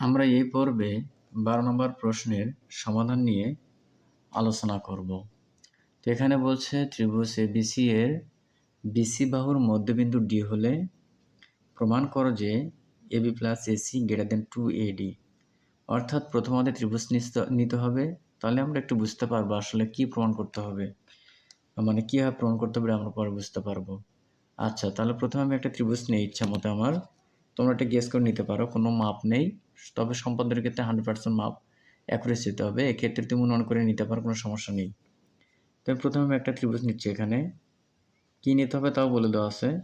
আমরা এই পর্বে বারো নম্বর প্রশ্নের সমাধান নিয়ে আলোচনা করব। তো এখানে বলছে ত্রিভুজ এবিসি এর বিসি বাহুর মধ্যবিন্দু ডি হলে প্রমাণ করো যে AB plus AC greater than two AD অর্থাৎ প্রথম আমাদের ত্রিভুজ নিতে হবে, তাহলে আমরা একটু বুঝতে পারব আসলে কি প্রমাণ করতে হবে। মানে কীভাবে প্রমাণ করতে হবে আমরা পরে বুঝতে পারব। আচ্ছা তাহলে প্রথমে আমি একটা ত্রিভুজ নিয়ে ইচ্ছা মতো আমার তোমরা একটা গেস করে নিতে পারো, কোনো মাপ নেই। তবে সম্পদের ক্ষেত্রে হান্ড্রেড পার্সেন্ট মাপ অ্যাকুরেসি দিতে হবে। এক্ষেত্রে তুমি অনুমান করে নিতে পারো, কোনো সমস্যা নেই। তো প্রথমে আমি একটা ত্রিভুজ নিচ্ছি এখানে। কী নিতে হবে তাও বলে দেওয়া আছে।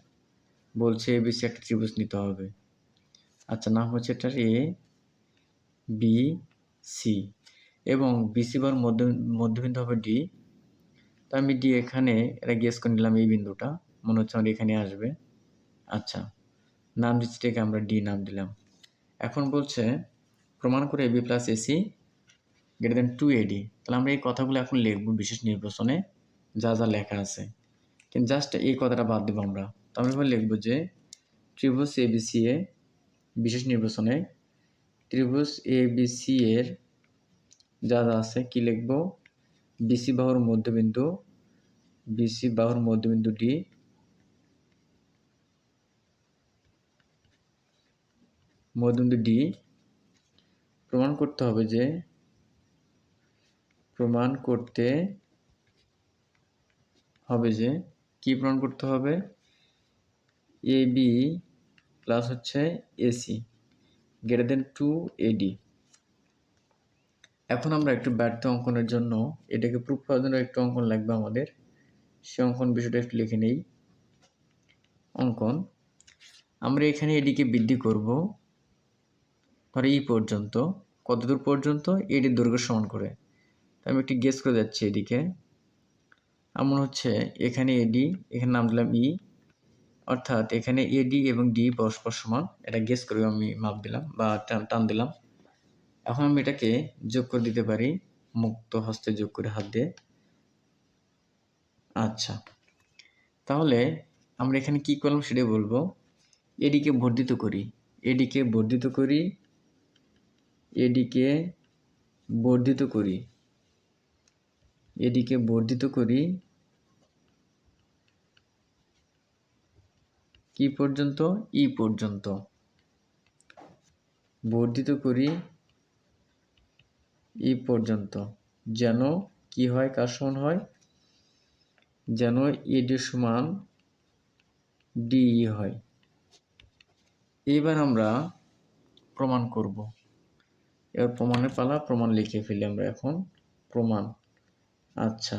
বলছে এবিসি একটা ত্রিভুজ নিতে হবে। আচ্ছা নাম হচ্ছে এটার এ বি সি এবং বিসি বার মধ্য, মধ্যবিন্দু হবে ডি তো আমি ডি এখানে, এটা গেস করে নিলাম এই বিন্দুটা। মনে হচ্ছে আমার এখানে আসবে। আচ্ছা। নাম দিচ্ছি এটাকে আমরা ডি নাম দিলাম। এখন বলছে, প্রমাণ করে AB plus AC greater than two AD তাহলে আমরা এই কথাগুলো এখন লিখব বিশেষ নির্বাচনে, যা যা লেখা আছে। কিন্তু জাস্ট এই কথাটা বাদ দেবো আমরা। তো আমরা এবার লিখব যে, ত্রিভুজ এবিসি এ বিশেষ নির্বাচনে, ত্রিভুজ এবিসি এর যা যা আছে, কি লিখব? বিসি বাহুর মধ্যবিন্দু বিসি বাহুর মধ্যবিন্দু ডি মধ্যবিন্দু ডি প্রমাণ করতে হবে যে প্রমাণ করতে হবে যে কি প্রমাণ করতে হবে? এ বি প্লাস হচ্ছে AC greater than two AD এখন আমরা একটু ব্যর্থ অঙ্কনের জন্য এটাকে প্রুফ করার জন্য একটু অঙ্কন লাগবে আমাদের। সে অঙ্কন বিষয়টা একটু লিখে নেই। অঙ্কন, আমরা এখানে এডিকে বৃদ্ধি করব। ধরো ই পর্যন্ত, কতদূর পর্যন্ত? এডির দৈর্ঘ্য সমান করে। তো আমি একটি গেস করে যাচ্ছি এদিকে। এমন হচ্ছে, এখানে এডি এখানে নাম দিলাম ই অর্থাৎ এখানে এডি এবং ডি পরস্পর সমান। এটা গেস করে আমি মাপ দিলাম বা টান দিলাম। এখন আমি এটাকে যোগ করে দিতে পারি, মুক্ত হস্তে যোগ করে হাত দিয়ে। আচ্ছা। তাহলে আমরা এখানে কি করলাম সেটাই বলব। এডিকে বর্ধিত করি। এডিকে বর্ধিত করি এডিকে বর্ধিত করি। এডিকে বর্ধিত করি। কি পর্যন্ত? ই পর্যন্ত। বর্ধিত করি ই পর্যন্ত। যেন কি হয়, কার সমান হয়? যেন এডি সমান ডিই হয়। এবার আমরা প্রমাণ করব। এবার প্রমাণের পালা, প্রমাণ লিখে ফেলি আমরা এখন, প্রমাণ। আচ্ছা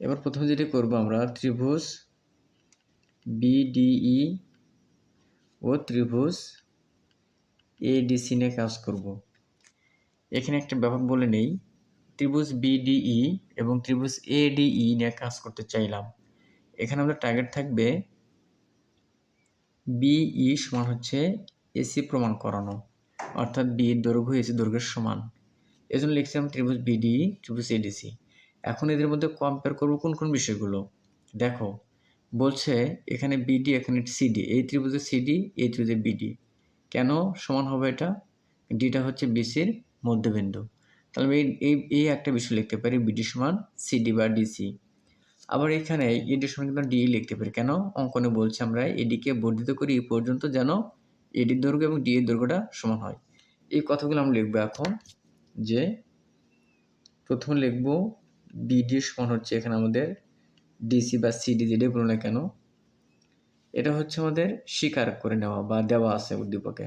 এবার প্রথমে যেটি করব আমরা, ত্রিভুজ বিডিই ও ত্রিভুজ এডিসি নিয়ে কাজ করব। এখানে একটা ব্যাপার বলে নেই, ত্রিভুজ বিডিই এবং ত্রিভুজ এডিই নিয়ে কাজ করতে চাইলাম। এখানে আমাদের টার্গেট থাকবে বিই সমান হচ্ছে এসি প্রমাণ করানো। অর্থাৎ বি দৈর্ঘ্য এসি দৈর্ঘ্যের সমান। এজন্য লিখছিলাম ত্রিভুজ বিডি ত্রিভুজ এডিসি এখন এদের মধ্যে কম্পেয়ার করব কোন কোন বিষয়গুলো। দেখো, বলছে এখানে বিডি এখানে সিডি এই ত্রিভুজে সিডি এই ত্রিভুজে বিডি কেন সমান হবে এটা? ডিটা হচ্ছে বিসির মধ্যবিন্দু। তাহলে আমি এই এই একটা বিষয় লিখতে পারি বিডি সমান সিডি বা ডিসি আবার এখানে এডি সমান কিন্তু ডি লিখতে পারি। কেন? অঙ্কনে বলছে আমরা এডিকে বর্ধিত করি এই পর্যন্ত যেন এডির দৈর্ঘ্য এবং ডি এর দৈর্ঘ্যটা সমান হয়। এই কথাগুলো আমরা লিখব এখন যে প্রথমে লিখব বিডি সমান হচ্ছে এখানে আমাদের ডিসি বা সিডি যেটাই বলো না কেন, এটা হচ্ছে আমাদের স্বীকার করে নেওয়া বা দেওয়া আছে উদ্দীপকে।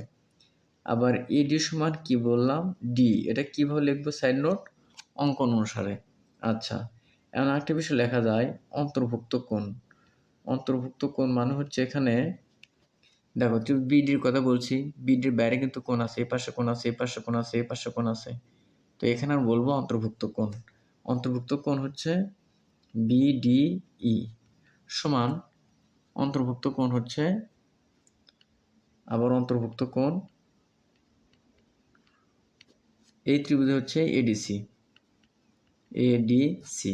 আবার এডি সমান কি বললাম? ডি এটা কীভাবে লিখব সাইড নোট অঙ্কন অনুসারে। আচ্ছা এমন একটা বিষয় লেখা যায়, অন্তর্ভুক্ত কোণ। অন্তর্ভুক্ত কোণ মানে হচ্ছে এখানে দেখো তুই বিডির কথা বলছি বিডির বাইরে কিন্তু কোন আছে, এই পাশে কোন আছে, এই পাশে কোন আছে, এই পাশে কোন আছে। তো এখানে আমি বলব অন্তর্ভুক্ত কোণ। অন্তর্ভুক্ত কোণ হচ্ছে বিডিই সমান অন্তর্ভুক্ত কোণ হচ্ছে, আবার অন্তর্ভুক্ত কোণ এই ত্রিভুজে হচ্ছে এডিসি এডিসি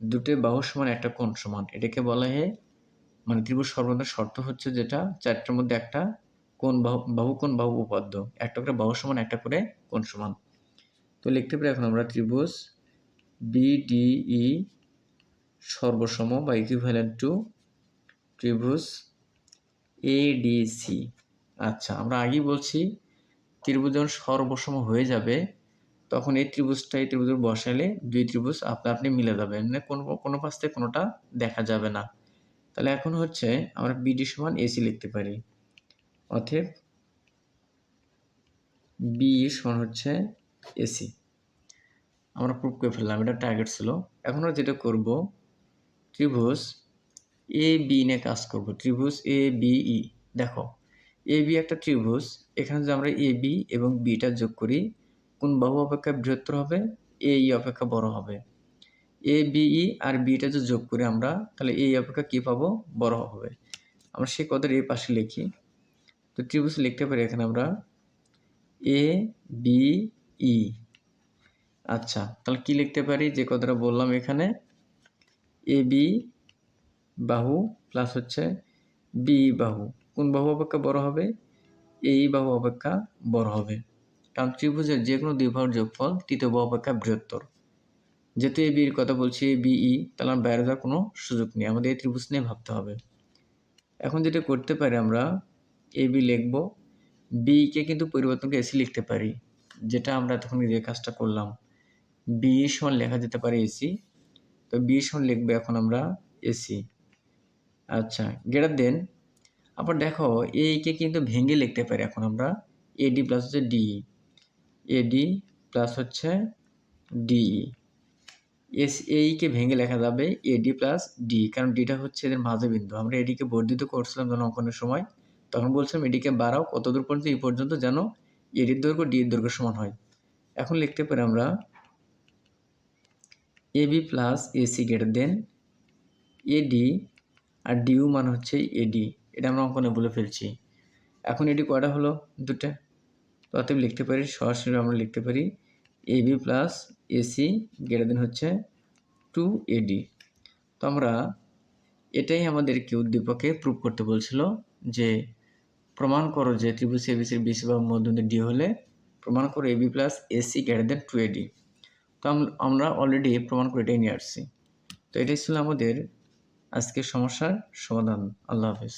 দুটো বাহু সমান একটা কোণ সমান, এটাকে বলা হয় মানে ত্রিভুজ সর্বদা শর্ত হচ্ছে যেটা, চারটার মধ্যে একটা, কোন বাহু কোন বাহু উপাদ্য একটা করে বাহু সমান, একটা করে কোন সমান। তো লিখতে পারি এখন আমরা ত্রিভুজ বিডিই সর্বসম বা ইকুইভ্যালেন্ট টু ত্রিভুজ এডিসি আচ্ছা আমরা আগেই বলছি, ত্রিভুজ যখন সর্বসম হয়ে যাবে, তখন এই ত্রিভুজটা, এই ত্রিভুজের বসালে দুই ত্রিভুজ আপনা আপনি মিলে যাবে। মানে কোনো কোনো পাশ থেকে কোনোটা দেখা যাবে না। তাহলে এখন হচ্ছে আমরা বিডি সমান এসি লিখতে পারি। অতএব বি সমান হচ্ছে এসি আমরা প্রুভ করে ফেললাম, এটা টার্গেট ছিল। এখন আমরা যেটা করব, ত্রিভুজ এ বি নিয়ে কাজ করব। ত্রিভুজ এ বি ই দেখো এ বি একটা ত্রিভুজ, এখানে যদি আমরা এ বি এবং বিটা যোগ করি, কোন বাহু অপেক্ষা বৃহত্তর হবে? এ ই অপেক্ষা বড় হবে। এ বিই আর বিটা যদি যোগ করি আমরা, তাহলে এই অপেক্ষা কী পাবো? বড় হবে। আমরা সেই কথার এই পাশে লিখি। তো ত্রিভুজ লিখতে পারি এখানে আমরা এ বি ই আচ্ছা তাহলে কি লিখতে পারি? যে কথাটা বললাম এখানে এ বি বাহু প্লাস হচ্ছে বি বাহু। কোন বাহু অপেক্ষা বড় হবে? এই বাহু অপেক্ষা বড় হবে। কারণ ত্রিভুজের যে কোনো দুই বাহুর যোগফল তৃতীয় বাহু অপেক্ষা বৃহত্তর। যেহেতু এ বির কথা বলছি, বিই, তাহলে আমার বাইরে যাওয়ার কোনো সুযোগ নেই। আমাদের এই ত্রিভুজ নিয়ে ভাবতে হবে। এখন যেটা করতে পারি আমরা, এ, বি লিখব। বিকে কিন্তু পরিবর্তন করে এসি লিখতে পারি, যেটা আমরা তখন যে কাজটা করলাম। বি সমান লেখা যেতে পারে এসি। তো বি সমান লিখব এখন আমরা এসি। আচ্ছা গ্রেটার দেন আবার দেখো এইকে কিন্তু ভেঙে লিখতে পারি এখন আমরা। এডি প্লাস হচ্ছে ডিই। এডি প্লাস হচ্ছে ডিই। এস এইকে ভেঙে লেখা যাবে এডি প্লাস ডি কারণ ডিটা হচ্ছে এদের মাঝে আমরা এডিকে বর্ধিত করছিলাম যখন অঙ্কনের সময়, তখন বলছিলাম এডিকে বাড়াও, কত দূর পর্যন্ত, এই পর্যন্ত যেন এডির দৈর্ঘ্য ডির দৈর্ঘ্য সমান হয়। এখন লিখতে পারি আমরা A B plus AC greater than AD আর ডিউ মান হচ্ছে এডি এটা আমরা অঙ্কনে বলে ফেলছি। এখন এডি কয়টা হলো দুটা? অতএব লিখতে পারি, সরাসরি আমরা লিখতে পারি A B plus AC greater than হচ্ছে টু এডি তো আমরা এটাই আমাদেরকে উদ্দীপকে প্রুভ করতে বলছিল যে, প্রমাণ করো যে ত্রিভুজ এবিসির বিসি বা মধ্যবিন্দু ডি হলে প্রমাণ করো AB plus AC greater than two AD তো আমরা অলরেডি প্রমাণ করে এটাই নিয়ে আসছি। তো এটাই ছিল আমাদের আজকের সমস্যার সমাধান। আল্লাহ হাফিজ।